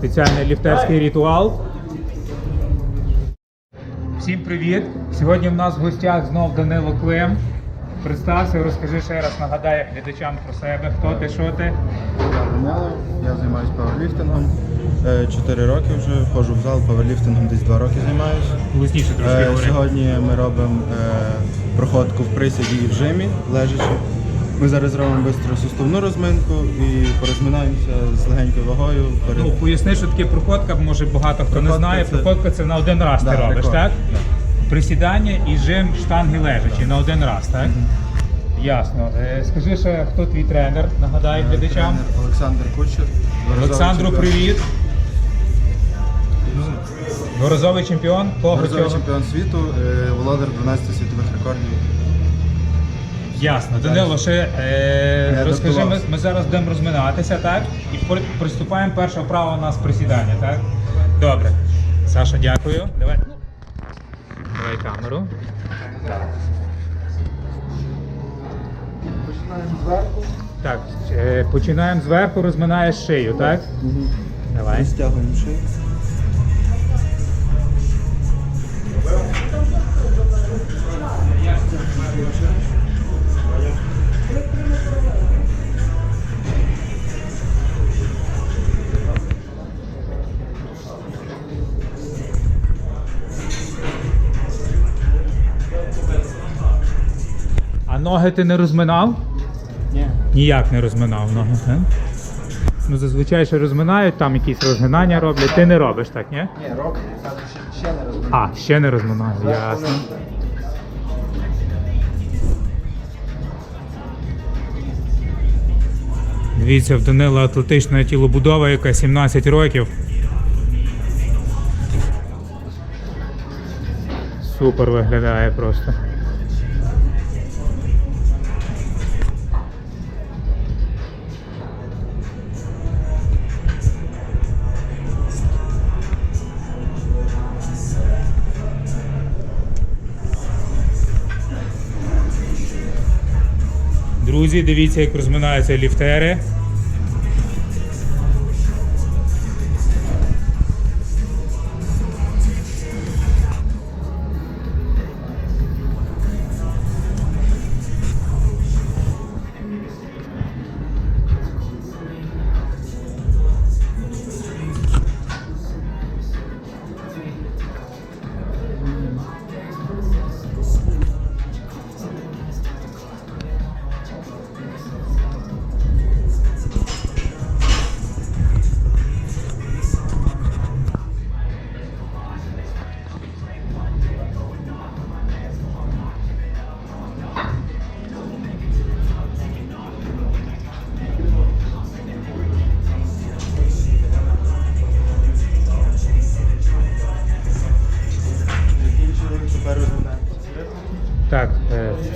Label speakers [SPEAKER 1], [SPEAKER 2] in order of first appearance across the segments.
[SPEAKER 1] Спеціальний ліфтерський ритуал. Всім привіт! Сьогодні в нас в гостях знов Данило Клим. Представся, розкажи ще раз, нагадай глядачам про себе, хто ти, що ти.
[SPEAKER 2] Я Данило, я займаюся паверліфтингом. Е, Чотири роки вже ходжу в зал, паверліфтингом десь два роки займаюся.
[SPEAKER 1] Голосніше трошки
[SPEAKER 2] Е. Сьогодні ми робимо е, проходку в присяді і в жимі, лежачи. Ми зараз робимо швидко суставну розминку і порозминаємося з легенькою вагою. Перед...
[SPEAKER 1] Ну, поясни, що таке проходка, може багато хто не знає.
[SPEAKER 2] це-
[SPEAKER 1] Проходка це на один раз
[SPEAKER 2] Да,
[SPEAKER 1] ти робиш,
[SPEAKER 2] рекорд.
[SPEAKER 1] так?
[SPEAKER 2] Да.
[SPEAKER 1] Присідання і жим штанги лежачі на один раз, так? Ясно. Е, скажи ще, хто твій тренер, нагадай глядачам.
[SPEAKER 2] Тренер Олександр Кучер.
[SPEAKER 1] Олександру,
[SPEAKER 2] чемпіон.
[SPEAKER 1] привіт. Дворазовий чемпіон, кого
[SPEAKER 2] чемпіон світу, е, володар 12 світових рекордів.
[SPEAKER 1] Ясно. Данило, ще е, розкажи, ми, ми зараз будемо розминатися, так? І при- приступаємо перша вправа у нас присідання, так? Добре. Саша, дякую. Давай. Давай камеру.
[SPEAKER 2] Починаємо зверху.
[SPEAKER 1] Так, е, починаємо зверху, розминаєш шию, так? Давай.
[SPEAKER 2] Стягуємо шию.
[SPEAKER 1] Ноги ти не розминав?
[SPEAKER 2] Ні.
[SPEAKER 1] Ніяк не розминав ноги. так? Ну, зазвичай ще розминають, там якісь розгинання роблять. Ти не робиш так, ні?
[SPEAKER 2] Ні, роблю, ще, ще не розумію.
[SPEAKER 1] А, ще не розминаю, ясно. Дивіться, в Данила атлетична тілобудова, яка 17 років. Супер виглядає просто. Друзі, дивіться, як розминаються ліфтери.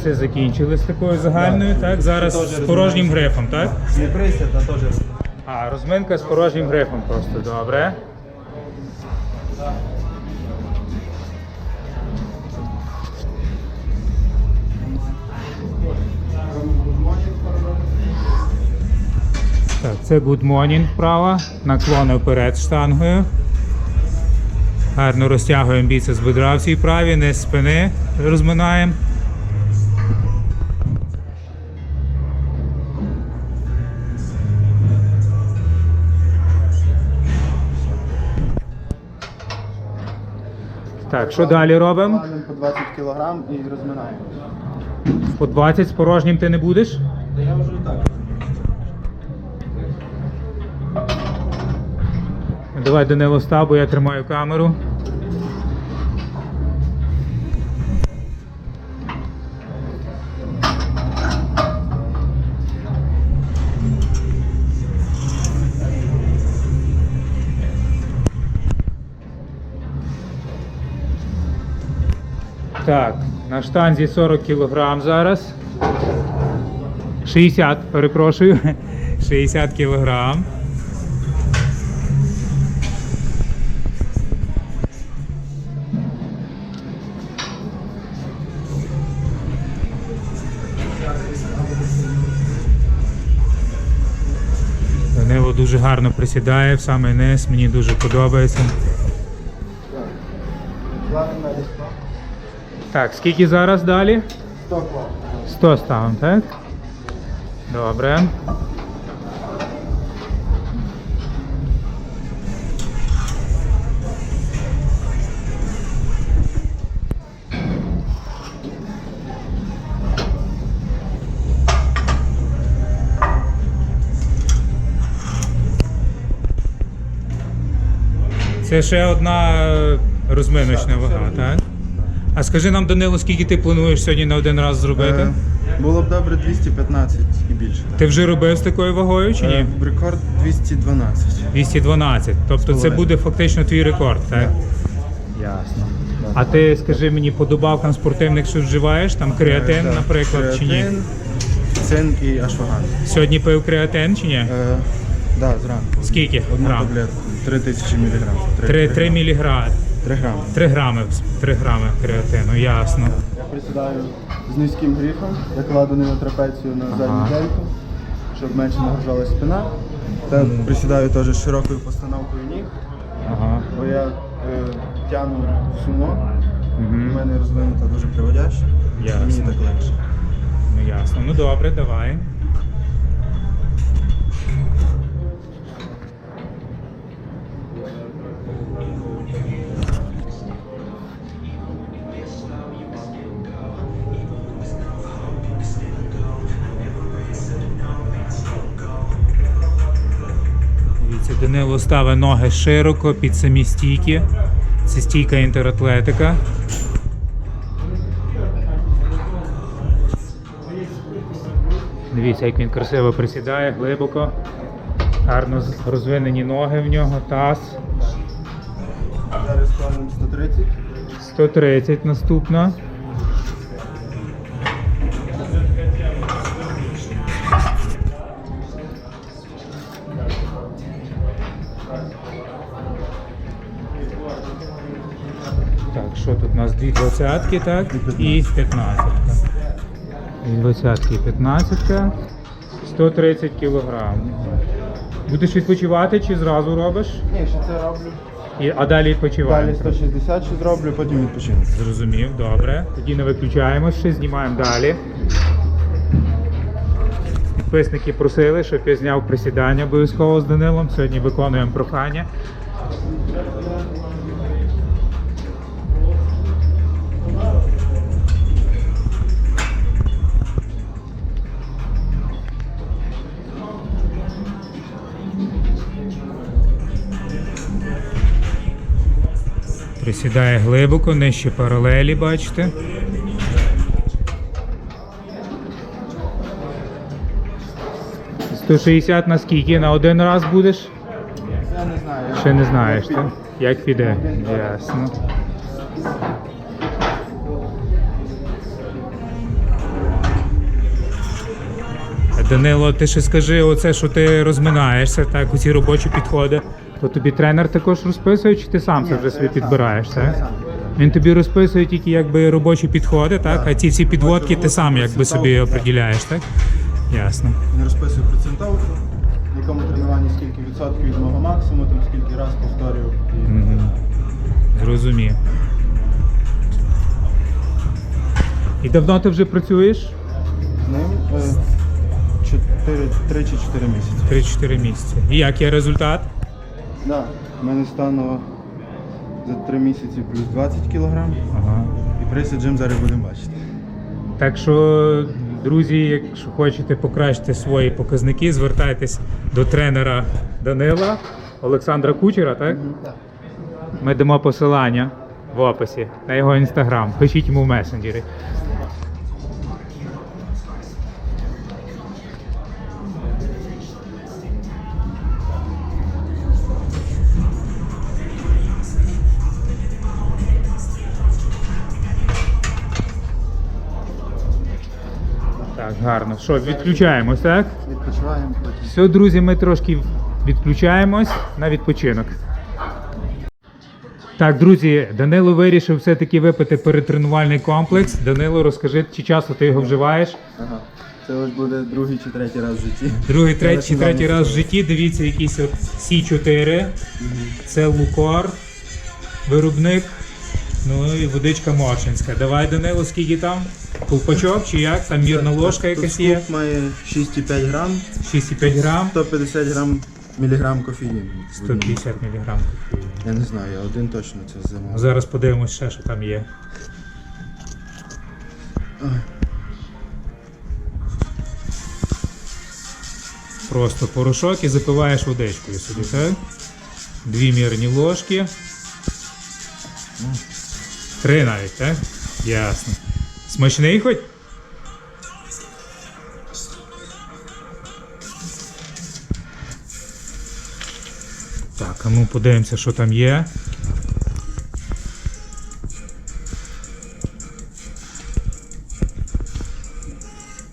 [SPEAKER 1] Е, це закінчили з такою загальною, так? Зараз з порожнім грифом, так?
[SPEAKER 2] Не присяд, а теж
[SPEAKER 1] А, розминка з порожнім грифом просто, добре. Так, це good morning вправа, наклони вперед штангою. Гарно розтягуємо біцепс бедра в цій праві, не з спини розминаємо. Так, що далі робимо?
[SPEAKER 2] Валимо по 20 кг і розминаємо.
[SPEAKER 1] По 20 з порожнім ти не будеш?
[SPEAKER 2] Та я вже так.
[SPEAKER 1] Давай Данило став, бо я тримаю камеру. Так, на штанзі 40 кг зараз. 60, перепрошую. 60 кг. Данило дуже гарно присідає в самий низ, мені дуже подобається. Так, скільки зараз далі? 100 ставимо, так? Добре. Це ще одна розминочна вага, так? А скажи нам, Данило, скільки ти плануєш сьогодні на один раз зробити?
[SPEAKER 2] Е, Було б добре 215 і більше.
[SPEAKER 1] Ти вже робив з такою вагою чи ні?
[SPEAKER 2] Е, Рекорд 212.
[SPEAKER 1] 212. Тобто це буде фактично твій рекорд, так? Ясно. А ти скажи мені, по добавкам спортивних що вживаєш? Там креатин,
[SPEAKER 2] Е, так.
[SPEAKER 1] наприклад, чи ні?
[SPEAKER 2] Креатин, Цинк і ашваган.
[SPEAKER 1] Сьогодні пив креатин чи ні?
[SPEAKER 2] Е, да, зранку.
[SPEAKER 1] Скільки
[SPEAKER 2] Одну
[SPEAKER 1] грам?
[SPEAKER 2] таблетку. 3000 мг.
[SPEAKER 1] 3, 3 міліграми.
[SPEAKER 2] 3 грами.
[SPEAKER 1] 3 грами, 3 грами креатину, ясно.
[SPEAKER 2] Я присідаю з низьким грифом, я кладу ним трапецію на задню
[SPEAKER 1] Ага.
[SPEAKER 2] дельку, щоб менше нагружалась спина. Та присідаю теж широкою постановкою ніг,
[SPEAKER 1] Ага.
[SPEAKER 2] бо я е, тягну сумо,
[SPEAKER 1] Мгм.
[SPEAKER 2] у мене розвинута дуже приводяща, мені так легше.
[SPEAKER 1] Ну ясно. Ну добре, давай. Данило ставить ноги широко під самі стійки. Це стійка інтератлетика. Дивіться, як він красиво присідає, глибоко. Гарно розвинені ноги в нього, таз.
[SPEAKER 2] Зараз складемо 130.
[SPEAKER 1] 130 наступна. Дві двадцятки, так? І 15. Дві двадцятки і 15. 130 кілограм. Будеш відпочивати чи зразу робиш?
[SPEAKER 2] Ні, ще це роблю.
[SPEAKER 1] І, а далі відпочиваємо.
[SPEAKER 2] Далі 160 ще зроблю, потім відпочину.
[SPEAKER 1] Зрозумів, добре. Тоді не виключаємось, ще знімаємо далі. Підписники просили, щоб я зняв присідання обов'язково з Данилом. Сьогодні виконуємо прохання. Присідає глибоко, нижче паралелі, бачите. «160 на скільки? На один раз будеш?
[SPEAKER 2] Я не знаю.
[SPEAKER 1] Ще не знаєш, так? Як піде? Ясно. Данило, ти ще скажи, оце, що ти розминаєшся, так, оці робочі підходи, то тобі тренер також розписує, чи ти сам це вже собі підбираєш, так? Він тобі розписує тільки якби робочі підходи, так? А ці всі підводки ти сам якби собі определяєш, так? Ясно.
[SPEAKER 2] Не розписую процентовку, в якому тренуванні скільки відсотків від мого максимуму, там скільки раз повторюю.
[SPEAKER 1] Зрозумів. І давно ти вже працюєш?
[SPEAKER 2] з ним е, 4, 3 чи 4 місяці.
[SPEAKER 1] 3-4 місяці. І як є результат?
[SPEAKER 2] Да, в мене стануло за 3 місяці плюс 20 кг.
[SPEAKER 1] Ага.
[SPEAKER 2] І присід джим зараз будемо бачити.
[SPEAKER 1] Так що, друзі, якщо хочете покращити свої показники, звертайтесь до тренера Данила Олександра Кучера, так? так? Ми дамо посилання в описі на його інстаграм. Пишіть йому в месенджері. Гарно. Що, відключаємось, так?
[SPEAKER 2] Відпочиваємо.
[SPEAKER 1] Все, друзі, ми трошки відключаємось на відпочинок. Так, друзі, Данило вирішив все-таки випити перетренувальний комплекс. Данило, розкажи, чи часто ти його вживаєш?
[SPEAKER 2] Ага. Це ось буде другий чи третій раз в житті.
[SPEAKER 1] Другий, третій,
[SPEAKER 2] Зараз
[SPEAKER 1] третій раз в житті. Дивіться, якийсь от Сі4. Це лукор, виробник. Ну і водичка Моршинська. Давай, Данило, скільки там? Колпачок чи як? Там мірна ложка якась є.
[SPEAKER 2] скуп має 6,5 грам,
[SPEAKER 1] 6,5 грам,
[SPEAKER 2] 150 грам міліграм кофеїну. в одному.
[SPEAKER 1] 150 мг.
[SPEAKER 2] Я не знаю, я один точно це замовив.
[SPEAKER 1] Зараз подивимось ще, що там є. Просто порошок і запиваєш водичкою собі, так? Дві мірні ложки. Три навіть, так? Ясно. Смачний хоч? Так, а ну подивимося, що там є.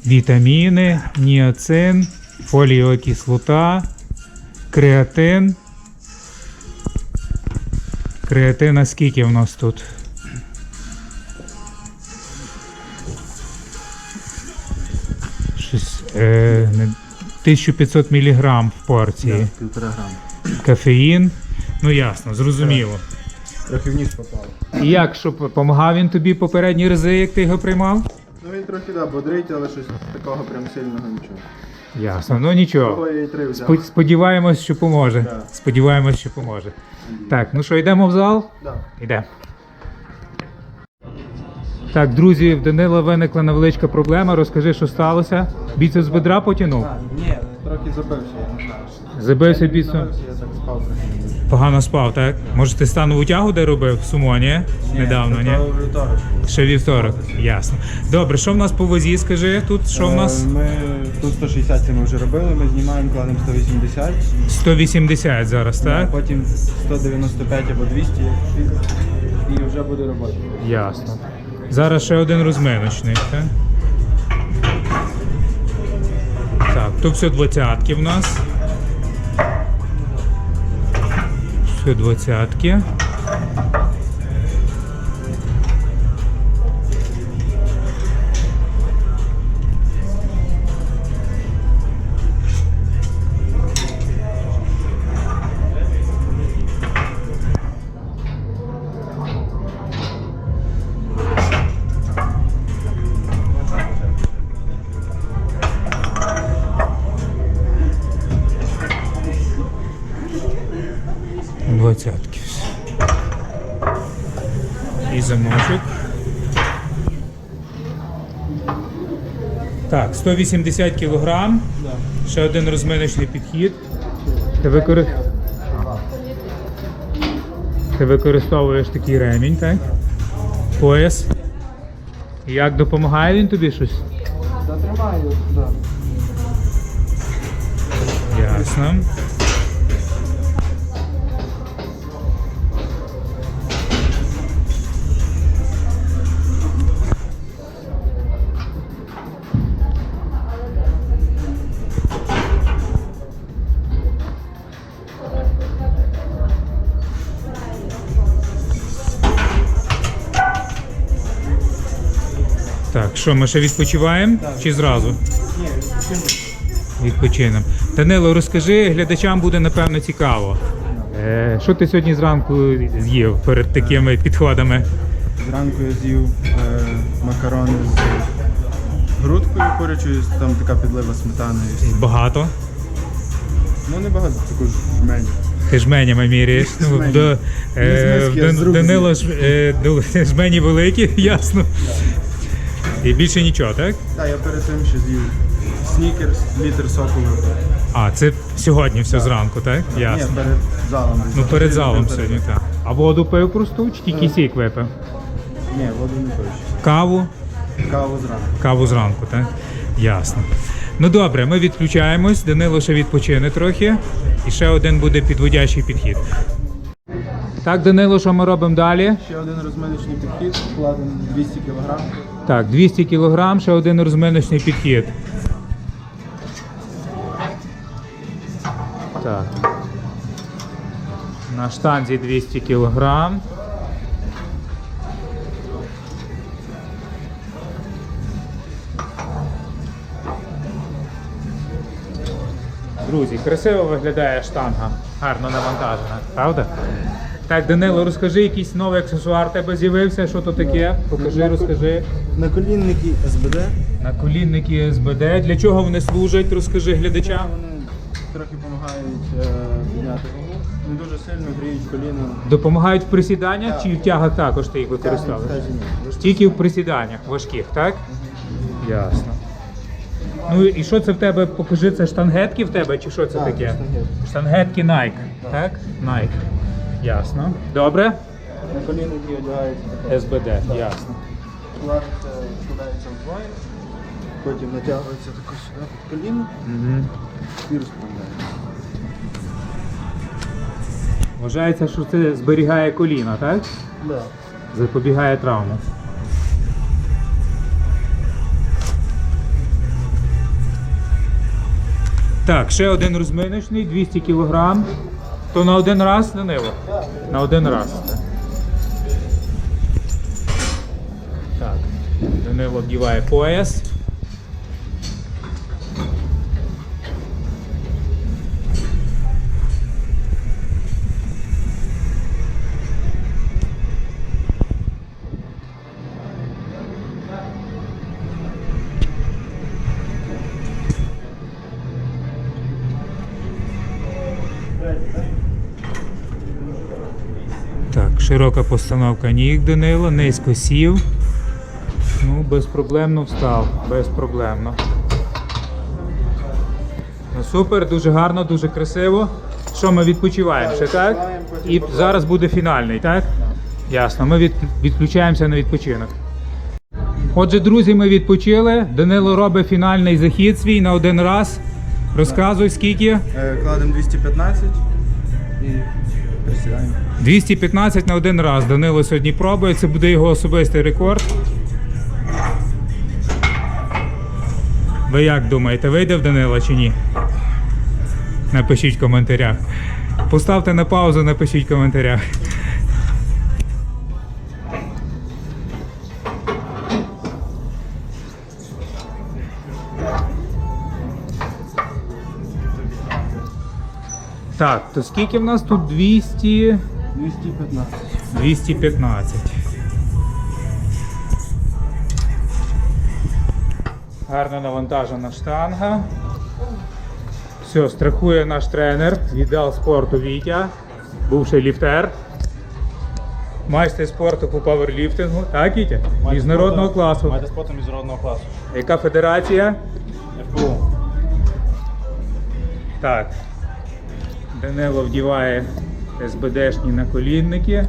[SPEAKER 1] Вітаміни, ніацин, фолієва кислота, креатин. Креатина скільки в нас тут? Щось, е, не- 1500 мг в порції.
[SPEAKER 2] Да, Півтора грама.
[SPEAKER 1] Кафеїн. Ну ясно, зрозуміло.
[SPEAKER 2] Трохи вниз попало.
[SPEAKER 1] І як, що допомагав він тобі попередні рази, як ти його приймав?
[SPEAKER 2] Ну він трохи да, бодрить, але щось такого прям сильного нічого.
[SPEAKER 1] Ясно, ну нічого.
[SPEAKER 2] Того я і три взяв.
[SPEAKER 1] Спо- Сподіваємось, що поможе.
[SPEAKER 2] Да.
[SPEAKER 1] Сподіваємось, що поможе. Так, ну що, йдемо в зал?
[SPEAKER 2] Да.
[SPEAKER 1] Йдемо. Так, друзі, в Данила виникла невеличка проблема. Розкажи, що сталося. Біцепс бедра потягнув?
[SPEAKER 2] Ні, трохи забився.
[SPEAKER 1] Забився біцепс.
[SPEAKER 2] Я так спав трохи.
[SPEAKER 1] Погано спав, так? Може ти станову тягу де робив в сумо, ні? Недавно, ні?
[SPEAKER 2] Це то вівторок.
[SPEAKER 1] Ще вівторок, ясно. Добре, що в нас по вазі, скажи тут, що в нас?
[SPEAKER 2] Е, Ми тут 160 це ми вже робили, ми знімаємо, кладемо 180,
[SPEAKER 1] 180 зараз, так?
[SPEAKER 2] потім 195 або 200 і вже буде робота.
[SPEAKER 1] Ясно. Зараз ще один розминочний, так? Так, то все двадцятки в нас. Все двадцятки. Двадцятки. І замочок. Так, 180 кілограм. Ще один розминочний підхід. Ти, викори... Ти використовуєш такий ремінь, так? Пояс. Як допомагає він тобі щось?
[SPEAKER 2] Затримаю, так.
[SPEAKER 1] Ясно. Так, що, ми ще відпочиваємо чи зразу?
[SPEAKER 2] Ні?
[SPEAKER 1] Відпочинемо. Данило, розкажи, глядачам буде напевно цікаво. Е, що ти сьогодні зранку з'їв перед такими підходами?
[SPEAKER 2] Зранку я з'їв е, макарони з грудкою курячою, там така підлива сметаною.
[SPEAKER 1] Багато.
[SPEAKER 2] Ну не багато, таку ж жменю.
[SPEAKER 1] Ти жменями міряєш. Ну,
[SPEAKER 2] Жмені.
[SPEAKER 1] до, е,
[SPEAKER 2] Не з миски, а з рук
[SPEAKER 1] Данило ж, е, до- жмені великі, ясно. І більше нічого, так?
[SPEAKER 2] Так, я перед тим ще з'їв снікерс, літр соку випив.
[SPEAKER 1] А, це сьогодні все зранку, так? Ясно.
[SPEAKER 2] Ні, перед залом.
[SPEAKER 1] Ну перед залом сьогодні, так. А воду пив просту чи тільки сік випив?
[SPEAKER 2] Ні, воду не пив.
[SPEAKER 1] Каву?
[SPEAKER 2] Каву зранку.
[SPEAKER 1] Каву зранку, так? Ясно. Ну добре, ми відключаємось, Данило ще відпочине трохи. І ще один буде підводячий підхід. Так, Данило, що ми робимо далі?
[SPEAKER 2] Ще один розминочний підхід, кладемо 200 кг.
[SPEAKER 1] Так, 200 кг, ще один розминочний підхід. Так. На штанзі 200 кг. Друзі, красиво виглядає штанга, гарно навантажена, правда? Так, Данило, розкажи, якийсь новий аксесуар тебе з'явився, що то таке? Покажи, розкажи.
[SPEAKER 2] Наколінники СБД.
[SPEAKER 1] Наколінники СБД. Для чого вони служать? Розкажи глядачам.
[SPEAKER 2] Вони трохи допомагають е, підняти вагу. Не дуже сильно гріють коліна.
[SPEAKER 1] Допомагають в присіданнях чи в тягах також ти їх використовуєш? Тільки в присіданнях важких, так? Ясно. Ну і що це в тебе? Покажи, це штангетки в тебе чи що це таке?
[SPEAKER 2] Штангетки
[SPEAKER 1] Nike, так? Nike. Ясно. Добре?
[SPEAKER 2] На Наколінники одягаються.
[SPEAKER 1] СБД, ясно.
[SPEAKER 2] Складається, складається вдвоє. Потім натягується тако сюди під коліно
[SPEAKER 1] Угу.
[SPEAKER 2] і розправляється.
[SPEAKER 1] Вважається, що це зберігає коліна, так?
[SPEAKER 2] Да.
[SPEAKER 1] Запобігає травму. Так, ще один розминочний, 200 кг. То на один раз, Данило? На один раз. Так. Данило вдіває пояс. Широка постановка ніг Данило, низько сів. Ну, безпроблемно встав, безпроблемно. Ну, супер, дуже гарно, дуже красиво. Що ми відпочиваємо ще, так? І зараз буде фінальний, так? Ясно, ми від, відключаємося на відпочинок. Отже, друзі, ми відпочили. Данило робить фінальний захід свій на один раз. Розказуй, скільки?
[SPEAKER 2] Е, Кладемо 215 і присідаємо.
[SPEAKER 1] 215 на один раз. Данило сьогодні пробує. Це буде його особистий рекорд. Ви як думаєте, вийде в Данила чи ні? Напишіть в коментарях. Поставте на паузу, напишіть в коментарях. Так, то скільки в нас тут 200.
[SPEAKER 2] 215.
[SPEAKER 1] 215. Гарно навантажена штанга. Все, страхує наш тренер, віддал спорту Вітя, бувший ліфтер. Майстер спорту по паверліфтингу. Так, Вітя? Міжнародного класу.
[SPEAKER 3] Майте спорту міжнародного класу.
[SPEAKER 1] Яка федерація?
[SPEAKER 3] ФПУ.
[SPEAKER 1] Так. Данило вдіває СБДшні наколінники.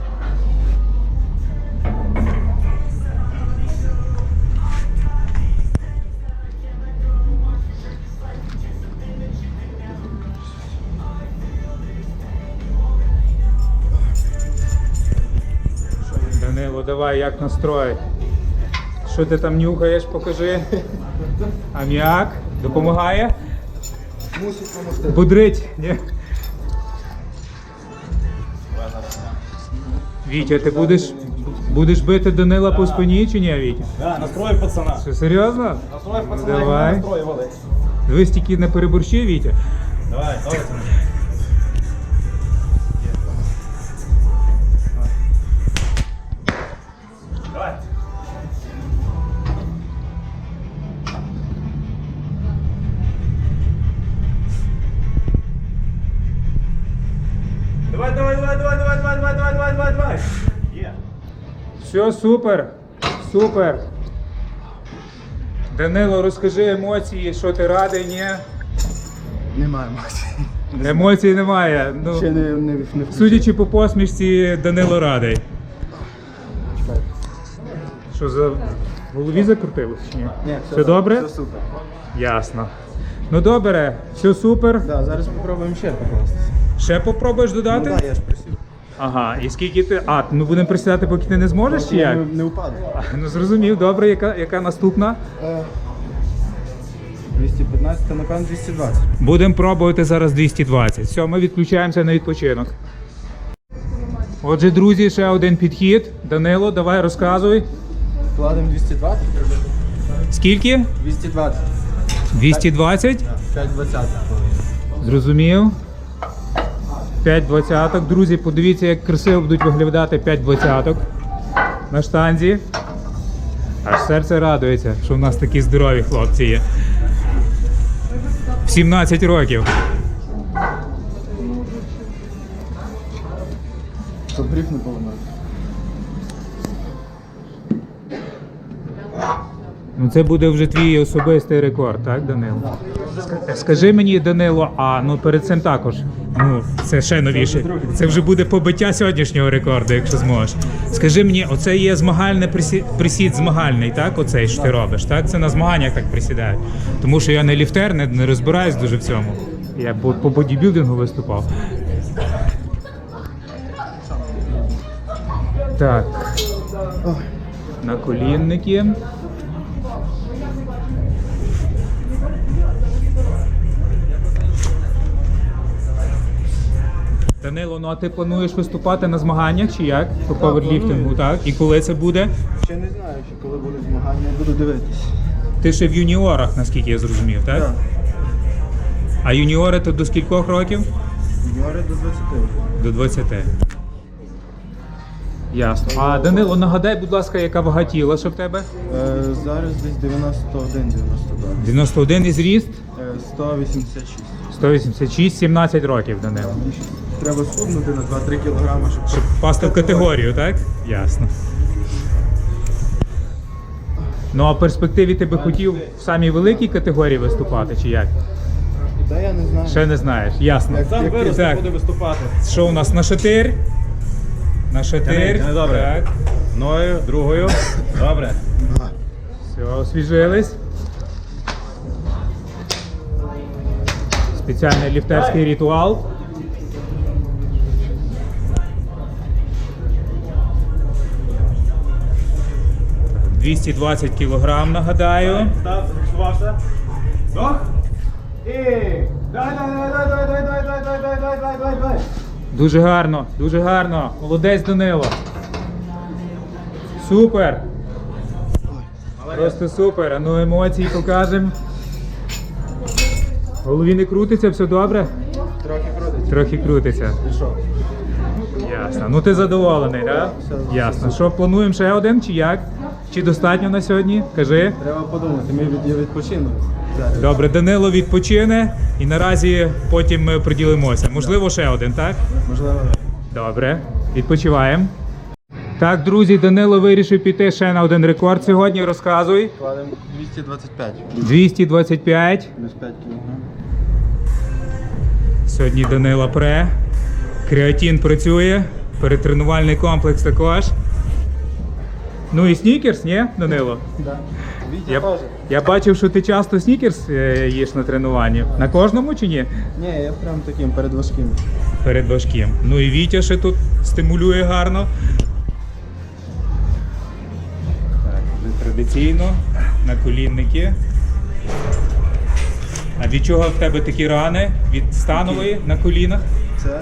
[SPEAKER 1] Данило, давай, як настрой? Що ти там нюхаєш, покажи. Аміак допомагає?
[SPEAKER 2] Мусить допомогти.
[SPEAKER 1] Будрить, ні? Вітя, ти будеш, будеш бити Данила по спині чи ні, Вітя?
[SPEAKER 3] Да, настрою пацана.
[SPEAKER 1] Що, серйозно?
[SPEAKER 3] Настрой
[SPEAKER 1] Ну,
[SPEAKER 3] пацана,
[SPEAKER 1] давай.
[SPEAKER 3] настрою води.
[SPEAKER 1] Дивись тільки не переборщи, Вітя.
[SPEAKER 3] Давай. Давай.
[SPEAKER 1] Все, супер, супер. Данило, розкажи емоції, що ти радий, ні?
[SPEAKER 2] Немає емоцій.
[SPEAKER 1] Емоцій немає. Ну,
[SPEAKER 2] Ще не, не, не
[SPEAKER 1] судячи по посмішці, Данило радий. Що за в голові закрутилось чи ні?
[SPEAKER 2] Ні,
[SPEAKER 1] все добре?
[SPEAKER 2] Все супер.
[SPEAKER 1] Ясно. Ну добре, все супер.
[SPEAKER 2] Да, зараз спробуємо ще покластися.
[SPEAKER 1] Ще попробуєш
[SPEAKER 2] Ну,
[SPEAKER 1] додати?
[SPEAKER 2] да, я ж.
[SPEAKER 1] Ага, і скільки ти. А, ну будемо присідати, поки ти не зможеш чи як?
[SPEAKER 2] Не, впаде.
[SPEAKER 1] Ну зрозумів, добре, яка, яка наступна?
[SPEAKER 2] Е, 215, а напевно 220.
[SPEAKER 1] Будемо пробувати зараз 220. Все, ми відключаємося на відпочинок. Отже, друзі, ще один підхід. Данило, давай розказуй.
[SPEAKER 2] Кладемо 220.
[SPEAKER 1] Скільки?
[SPEAKER 2] 220.
[SPEAKER 1] 220?
[SPEAKER 2] 520.
[SPEAKER 1] Зрозумів. 5 двадцяток. Друзі, подивіться, як красиво будуть виглядати 5 двадцяток на штанзі. Аж серце радується, що в нас такі здорові хлопці є. В 17 років.
[SPEAKER 2] Щоб гриф не поламати.
[SPEAKER 1] Ну це буде вже твій особистий рекорд, так, Данило? Ска- Скажи мені, Данило, а ну перед цим також. Ну, це ще новіше. Це вже буде побиття сьогоднішнього рекорду, якщо зможеш. Скажи мені, оце є змагальне присід, присід змагальний, так? Оцей, що ти робиш, так? Це на змаганнях так присідають. Тому що я не ліфтер, не, не розбираюсь дуже в цьому. Я по, по бодібілдингу виступав. Так. На колінники. Данило, ну а ти плануєш виступати на змаганнях чи як? По паверліфтингу, так? І коли це буде?
[SPEAKER 2] Ще не знаю, чи коли будуть змагання, буду дивитись.
[SPEAKER 1] Ти ще в юніорах, наскільки я зрозумів, так?
[SPEAKER 2] Так.
[SPEAKER 1] А юніори то до скількох років?
[SPEAKER 2] Юніори до 20.
[SPEAKER 1] До 20. Ясно. А Данило, нагадай, будь ласка, яка вага тіла, що в тебе?
[SPEAKER 2] Е, зараз десь 91-92.
[SPEAKER 1] 91 і зріст,
[SPEAKER 2] Е, 186.
[SPEAKER 1] 186, 17 років, Данило.
[SPEAKER 2] Треба схуднути на 2-3 кілограми, щоб
[SPEAKER 1] Щоб пасти в категорію, так? Ясно. Ну а в перспективі ти би хотів в самій великій категорії виступати, чи як?
[SPEAKER 2] Та я не знаю.
[SPEAKER 1] Ще не знаєш, ясно.
[SPEAKER 2] Як- ти-
[SPEAKER 1] так.
[SPEAKER 3] буде виступати.
[SPEAKER 1] Що у нас на шатир? На шатир.
[SPEAKER 3] Тяни, добре.
[SPEAKER 1] Так.
[SPEAKER 3] Ною, другою. Добре.
[SPEAKER 1] Все, освіжились. Спеціальний ліфтерський ритуал. 220 кілограм, нагадаю.
[SPEAKER 3] Став, зафіксувався. Вдох. І. Дай, дай, дай, дай, дай, дай, дай, дай, дай, дай, дай, дай, дай.
[SPEAKER 1] Дуже гарно, дуже гарно. Молодець Данило. Супер. Просто супер. А ну емоції покажемо. В голові не крутиться, все добре?
[SPEAKER 2] Трохи крутиться.
[SPEAKER 1] Трохи крутиться. Ясно. Ну ти задоволений, так?
[SPEAKER 2] все
[SPEAKER 1] Ясно. Що плануємо ще один чи як? Чи достатньо на сьогодні? Кажи.
[SPEAKER 2] Треба подумати, ми від. Зараз.
[SPEAKER 1] Добре, Данило відпочине і наразі потім ми приділимося. Можливо, ще один, так?
[SPEAKER 2] Можливо.
[SPEAKER 1] Добре, відпочиваємо. Так, друзі, Данило вирішив піти ще на один рекорд сьогодні. Розказуй.
[SPEAKER 2] Кладемо 225.
[SPEAKER 1] 225.
[SPEAKER 2] Плюс 5 кілограм.
[SPEAKER 1] Сьогодні Данила пре. Креатин працює. Перетренувальний комплекс також. Ну і снікерс, ні, Данило?
[SPEAKER 2] Да. Вітя
[SPEAKER 1] Я, я бачив, що ти часто снікерс е, їш на тренуванні. На кожному чи ні?
[SPEAKER 2] Ні, я прям таким перед важким.
[SPEAKER 1] Перед важким. Ну і Вітя ще тут стимулює гарно. Так, традиційно на колінники. А від чого в тебе такі рани? Від станової на колінах?
[SPEAKER 2] Це?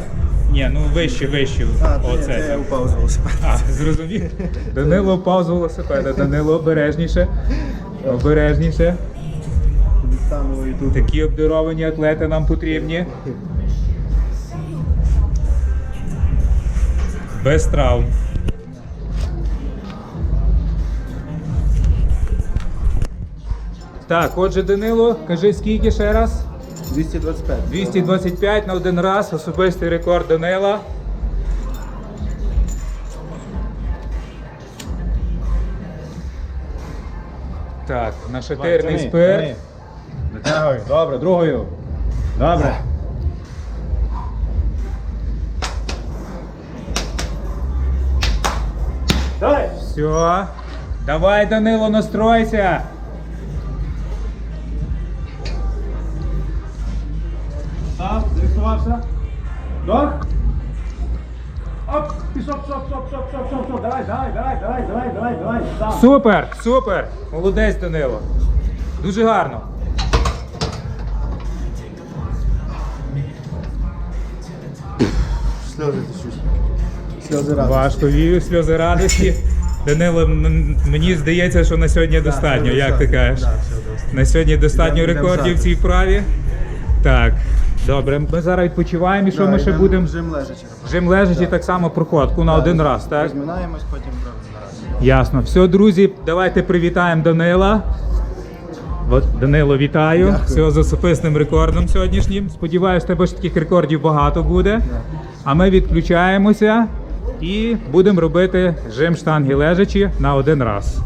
[SPEAKER 1] Ні, ну вище, вище.
[SPEAKER 2] А, це,
[SPEAKER 1] Оце.
[SPEAKER 2] це я упав з велосипеда.
[SPEAKER 1] А, зрозумів. Данило впав з велосипеда. Данило обережніше. Обережніше. Такі обдаровані атлети нам потрібні. Без травм. Так, отже, Данило, кажи скільки ще раз?
[SPEAKER 2] 225.
[SPEAKER 1] 225 на один раз, особистий рекорд Данила. Так, нашатирний
[SPEAKER 3] Тяни,
[SPEAKER 1] спирт.
[SPEAKER 3] тяни. Добре, другою. Добре. Дай.
[SPEAKER 1] Все. Давай, Данило, настройся.
[SPEAKER 3] Став, зафіксувався. Оп, пішов, пішов, пішов, пішов, пішов, пішов, пішов. Давай, давай, давай, давай, давай, давай, давай. Став.
[SPEAKER 1] Супер, супер. Молодець, Данило. Дуже гарно.
[SPEAKER 2] Сльози течуть. Сльози радості.
[SPEAKER 1] Важко вію, сльози радості. Данило, м- мені здається, що на сьогодні достатньо. Як ти кажеш?
[SPEAKER 2] Да, все достатньо.
[SPEAKER 1] На сьогодні достатньо рекордів в цій вправі. Так. Добре, ми зараз відпочиваємо і що ми ще будемо?
[SPEAKER 2] Жим лежачи.
[SPEAKER 1] Жим лежачи, так само проходку на один раз, так?
[SPEAKER 2] Розминаємось, потім на раз.
[SPEAKER 1] Ясно. Все, друзі, давайте привітаємо Данила. От, Данило, вітаю.
[SPEAKER 2] Дякую.
[SPEAKER 1] Все з особистим рекордом сьогоднішнім. Сподіваюсь, тебе ж таких рекордів багато буде. А ми відключаємося і будемо робити жим штанги лежачі на один раз.